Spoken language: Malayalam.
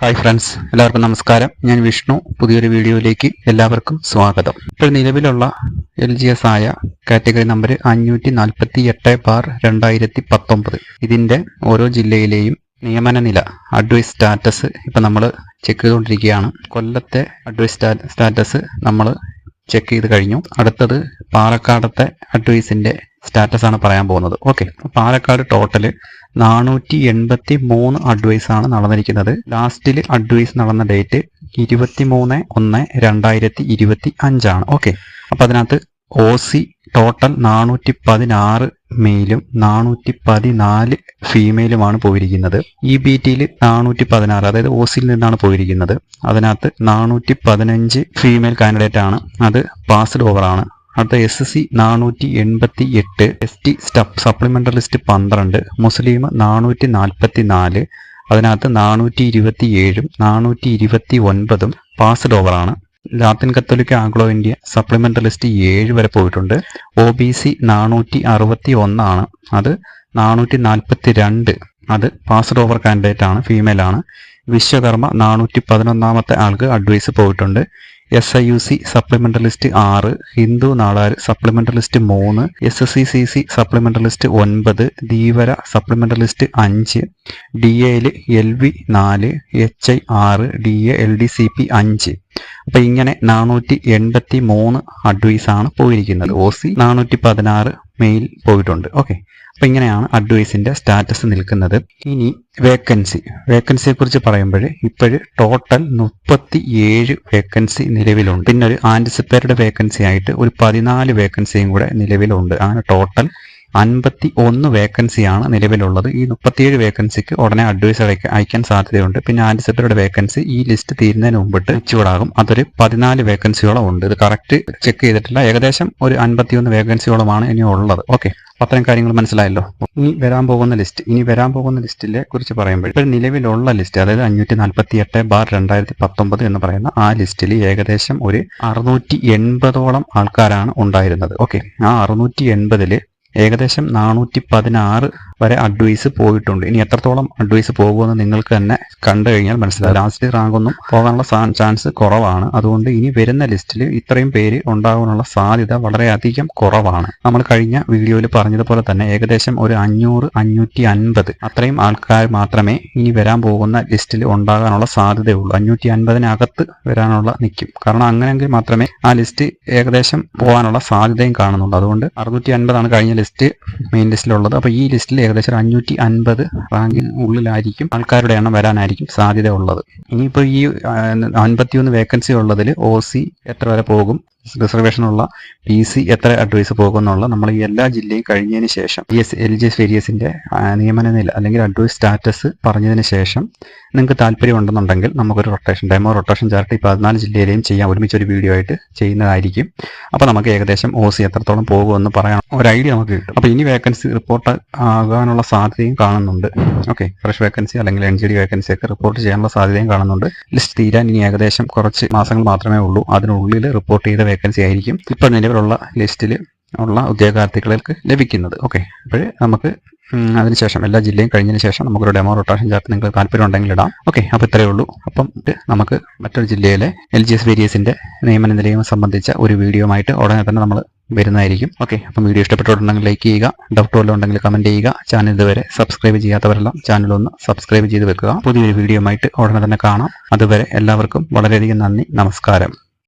ഹായ് ഫ്രണ്ട്സ് എല്ലാവർക്കും നമസ്കാരം. ഞാൻ വിഷ്ണു. പുതിയൊരു വീഡിയോയിലേക്ക് എല്ലാവർക്കും സ്വാഗതം. ഇപ്പോൾ നിലവിലുള്ള എൽ ജി എസ് ആയ കാറ്റഗറി നമ്പർ അഞ്ഞൂറ്റി നാൽപ്പത്തി എട്ട് ബാർ രണ്ടായിരത്തി പത്തൊമ്പത് ഇതിന്റെ ഓരോ ജില്ലയിലെയും നിയമന നില അഡ്വൈസ് സ്റ്റാറ്റസ് ഇപ്പം നമ്മൾ ചെക്ക് ചെയ്തുകൊണ്ടിരിക്കുകയാണ്. കൊല്ലത്തെ അഡ്വൈസ് സ്റ്റാറ്റസ് നമ്മൾ ചെക്ക് ചെയ്ത് കഴിഞ്ഞു. അടുത്തത് പാലക്കാടത്തെ അഡ്വൈസിന്റെ സ്റ്റാറ്റസ് ആണ് പറയാൻ പോകുന്നത്. ഓക്കെ പാലക്കാട് ടോട്ടൽ നാനൂറ്റി എൺപത്തി മൂന്ന് അഡ്വൈസ് ആണ് നടന്നിരിക്കുന്നത്. ലാസ്റ്റിൽ അഡ്വൈസ് നടന്ന ഡേറ്റ് ഇരുപത്തി മൂന്ന് ഒന്ന് രണ്ടായിരത്തി ഇരുപത്തി അഞ്ചാണ് ഓക്കെ അപ്പൊ അതിനകത്ത് ഒ സി ടോട്ടൽ നാനൂറ്റി പതിനാറ് മെയിലും നാനൂറ്റി പതിനാല് ഫീമെയിലുമാണ് പോയിരിക്കുന്നത്. ഇ ബി ടിയിൽ നാനൂറ്റി പതിനാറ് അതായത് ഓസിയിൽ നിന്നാണ് പോയിരിക്കുന്നത്. അതിനകത്ത് നാനൂറ്റി പതിനഞ്ച് ഫീമെയിൽ കാൻഡിഡേറ്റ് ആണ്. അത് പാസ്ഡ് ഓവറാണ് അടുത്ത എസ് എസ് സി നാനൂറ്റി എൺപത്തി എട്ട് എസ് ടി സപ്ലിമെന്ററി ലിസ്റ്റ് പന്ത്രണ്ട് മുസ്ലിം നാനൂറ്റി നാൽപ്പത്തി നാല് അതിനകത്ത് നാനൂറ്റി ഇരുപത്തി ഏഴും നാനൂറ്റി ഇരുപത്തി ഒൻപതും പാസ്ഡ് ഓവറാണ് ലാത്തിൻ കത്തോലിക്ക ആംഗ്ലോ ഇന്ത്യ സപ്ലിമെന്ററി ലിസ്റ്റ് ഏഴ് വരെ പോയിട്ടുണ്ട്. ഒ ബി സി നാനൂറ്റി അറുപത്തി ഒന്നാണ് അത് നാനൂറ്റി നാൽപ്പത്തി രണ്ട് അത് പാസ്ഡ് ഓവർ കാൻഡിഡേറ്റ് ആണ് ഫീമെയിൽ ആണ്. വിശ്വകർമ്മ നാനൂറ്റി പതിനൊന്നാമത്തെ ആൾക്ക് അഡ്വൈസ് പോയിട്ടുണ്ട്. S I U C supplementary list ആറ് ഹിന്ദു നാളാർ സപ്ലിമെന്ററി ലിസ്റ്റ് മൂന്ന് S S C C C supplementary list ഒൻപത് ധീവര സപ്ലിമെന്ററി ലിസ്റ്റ് അഞ്ച് ഡി എയിൽ എൽ വി നാല് എച്ച് ഐ ആറ് D A L D C P അഞ്ച്. അപ്പൊ ഇങ്ങനെ നാനൂറ്റി എൺപത്തി മൂന്ന് അഡ്വൈസ് ആണ് പോയിരിക്കുന്നത്. ഒ സി നാനൂറ്റി പതിനാറ് മെയിൽ പോയിട്ടുണ്ട്. ഓക്കെ അപ്പൊ ഇങ്ങനെയാണ് അഡ്വൈസിന്റെ സ്റ്റാറ്റസ് നിൽക്കുന്നത്. ഇനി വേക്കൻസി വേക്കൻസിയെ കുറിച്ച് പറയുമ്പോൾ ഇപ്പോൾ ടോട്ടൽ മുപ്പത്തി ഏഴ് വേക്കൻസി നിലവിലുണ്ട്. പിന്നെ ഒരു ആന്റിസിപ്പേറ്റഡ് വേക്കൻസി ആയിട്ട് ഒരു പതിനാല് വേക്കൻസിയും കൂടെ നിലവിലുണ്ട്. അങ്ങനെ ടോട്ടൽ അൻപത്തി ഒന്ന് വേക്കൻസിയാണ് നിലവിലുള്ളത്. ഈ മുപ്പത്തിയേഴ് വേക്കൻസിക്ക് ഉടനെ അഡ്വൈസ് അയക്കാൻ സാധ്യതയുണ്ട്. പിന്നെ ആന്റിസിപ്പേറ്റഡ് വേക്കൻസി ഈ ലിസ്റ്റ് തീരുന്നതിന് മുമ്പിട്ട് ചൂടാകും അതൊരു പതിനാല് വേക്കൻസിയോളം ഉണ്ട്. ഇത് കറക്റ്റ് ചെക്ക് ചെയ്തിട്ടില്ല. ഏകദേശം ഒരു അൻപത്തിയൊന്ന് വേക്കൻസിയോളമാണ് ഇനി ഉള്ളത്. ഓക്കെ അത്രയും കാര്യങ്ങൾ മനസ്സിലായല്ലോ? ഇനി വരാൻ പോകുന്ന ലിസ്റ്റ് ഇനി വരാൻ പോകുന്ന ലിസ്റ്റിലെ കുറിച്ച് പറയുമ്പോൾ ഇപ്പോൾ നിലവിലുള്ള ലിസ്റ്റ് അതായത് അഞ്ഞൂറ്റി നാൽപ്പത്തി എട്ട് ബാർ രണ്ടായിരത്തി പത്തൊമ്പത് എന്ന് പറയുന്ന ആ ലിസ്റ്റിൽ ഏകദേശം ഒരു അറുന്നൂറ്റി എൺപതോളം ആൾക്കാരാണ് ഉണ്ടായിരുന്നത്. ഓക്കെ ആ അറുന്നൂറ്റി എൺപതിൽ ഏകദേശം നാനൂറ്റി പതിനാറ് വരെ അഡ്വൈസ് പോയിട്ടുണ്ട്. ഇനി എത്രത്തോളം അഡ്വൈസ് പോകുമെന്ന് നിങ്ങൾക്ക് തന്നെ കണ്ടു കഴിഞ്ഞാൽ മനസ്സിലാവും. ലാസ്റ്റ് റാങ്ക് ഒന്നും പോകാനുള്ള ചാൻസ് കുറവാണ്. അതുകൊണ്ട് ഇനി വരുന്ന ലിസ്റ്റിൽ ഇത്രയും പേര് ഉണ്ടാകാനുള്ള സാധ്യത വളരെയധികം കുറവാണ്. നമ്മൾ കഴിഞ്ഞ വീഡിയോയിൽ പറഞ്ഞതുപോലെ തന്നെ ഏകദേശം ഒരു അഞ്ഞൂറ് അഞ്ഞൂറ്റി അൻപത് അത്രയും ആൾക്കാർ മാത്രമേ ഇനി വരാൻ പോകുന്ന ലിസ്റ്റിൽ ഉണ്ടാകാനുള്ള സാധ്യതയുള്ളൂ. അഞ്ഞൂറ്റി അൻപതിനകത്ത് വരാനുള്ള നിൽക്കും കാരണം അങ്ങനെയെങ്കിൽ മാത്രമേ ആ ലിസ്റ്റ് ഏകദേശം പോകാനുള്ള സാധ്യതയും കാണുന്നുള്ളൂ. അതുകൊണ്ട് അറുന്നൂറ്റി അൻപതാണ് കഴിഞ്ഞ ലിസ്റ്റ് മെയിൻ ലിസ്റ്റിലുള്ളത് അപ്പോൾ ഈ ലിസ്റ്റിൽ ഏകദേശം അഞ്ഞൂറ്റി അൻപത് റാങ്കിന് ഉള്ളിലായിരിക്കും ആൾക്കാരുടെ എണ്ണം വരാനായിരിക്കും സാധ്യത ഉള്ളത് ഇനിയിപ്പോൾ ഈ അൻപത്തിയൊന്ന് വേക്കൻസി ഉള്ളതിൽ ഒ സി എത്ര വരെ പോകും? റിസർവേഷൻ ഉള്ള പി സി എത്ര അഡ്വൈസ് പോകുന്നുള്ള നമ്മൾ ഈ എല്ലാ ജില്ലയും കഴിഞ്ഞതിന് ശേഷം P S L G S വേരിയസിന്റെ നിയമന നില അല്ലെങ്കിൽ അഡ്വൈസ് സ്റ്റാറ്റസ് പറഞ്ഞതിന് ശേഷം നിങ്ങൾക്ക് താല്പര്യം ഉണ്ടെന്നുണ്ടെങ്കിൽ നമുക്കൊരു റൊട്ടേഷൻ ഡെമോ റൊട്ടേഷൻ ചാർട്ട് ഈ പതിനാല് ജില്ലയിലെയും ചെയ്യാം. ഒരുമിച്ച് ഒരു വീഡിയോ ആയിട്ട് ചെയ്യുന്നതായിരിക്കും. അപ്പോൾ നമുക്ക് ഏകദേശം ഒ സി എത്രത്തോളം പോകുമെന്ന് പറയാൻ ഒരു ഐഡിയ നമുക്ക് കിട്ടും. അപ്പോൾ ഇനി വേക്കൻസി റിപ്പോർട്ട് ആകാനുള്ള സാധ്യതയും കാണുന്നുണ്ട്. ഓക്കെ ഫ്രഷ് വേക്കൻസി അല്ലെങ്കിൽ എൻ ജി ഡി വേക്കൻസി ഒക്കെ റിപ്പോർട്ട് ചെയ്യാനുള്ള സാധ്യതയും കാണുന്നുണ്ട്. ലിസ്റ്റ് തീരാൻ ഇനി ഏകദേശം കുറച്ച് മാസങ്ങൾ മാത്രമേ ഉള്ളൂ. അതിനുള്ളിൽ റിപ്പോർട്ട് ചെയ്ത വേക്കൻസി ആയിരിക്കും. ഇപ്പോൾ നിലവിലുള്ള ലിസ്റ്റിൽ ഉള്ള ഉദ്യോഗാർത്ഥികൾക്ക് ലഭിക്കുന്നത്. ഓക്കെ അപ്പോൾ നമുക്ക് അതിനുശേഷം എല്ലാ ജില്ലയും കഴിഞ്ഞതിന് ശേഷം നമുക്കൊരു ഡെമോ റൊട്ടേഷൻ ചാർട്ട് നിങ്ങൾക്ക് താല്പര്യം ഉണ്ടെങ്കിൽ ഇടാം. ഓക്കെ അപ്പോൾ ഇത്രയേ ഉള്ളൂ. അപ്പം നമുക്ക് മറ്റൊരു ജില്ലയിലെ എൽ ജി എസ് വേരിയസിന്റെ നിയമന നിലയം സംബന്ധിച്ച ഒരു വീഡിയോ ആയിട്ട് ഉടനെ തന്നെ നമ്മൾ വരുന്നതായിരിക്കും. ഓക്കെ അപ്പം വീഡിയോ ഇഷ്ടപ്പെട്ടിട്ടുണ്ടെങ്കിൽ ലൈക്ക് ചെയ്യുക. ഡൗട്ട് വല്ലതും ഉണ്ടെങ്കിൽ കമന്റ് ചെയ്യുക. ചാനൽ ഇതുവരെ സബ്സ്ക്രൈബ് ചെയ്യാത്തവരെല്ലാം ചാനൽ ഒന്ന് സബ്സ്ക്രൈബ് ചെയ്ത് വെക്കുക. പുതിയൊരു വീഡിയോ ആയിട്ട് ഉടനെ തന്നെ കാണാം. അതുവരെ എല്ലാവർക്കും വളരെയധികം നന്ദി. നമസ്കാരം.